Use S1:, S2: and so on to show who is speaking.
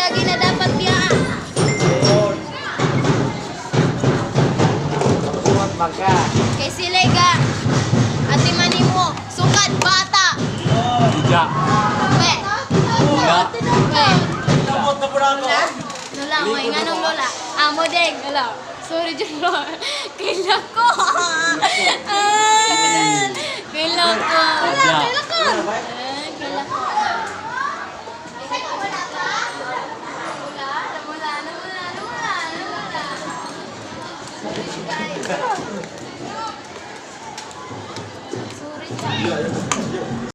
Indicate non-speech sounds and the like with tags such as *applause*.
S1: lagi na dapat biyaan. Sukat
S2: bangka.
S1: Kay sila ga. Ati manimo, sukat bata.
S2: Ija.
S1: Be. Ija. Be. Tapos na pura *laughs* ko. Lola, may nganong lola. Ah, modeng. Lola. Sorry, Jun. Kailan ko. じゃあ、いこう!それじゃあ、いこう!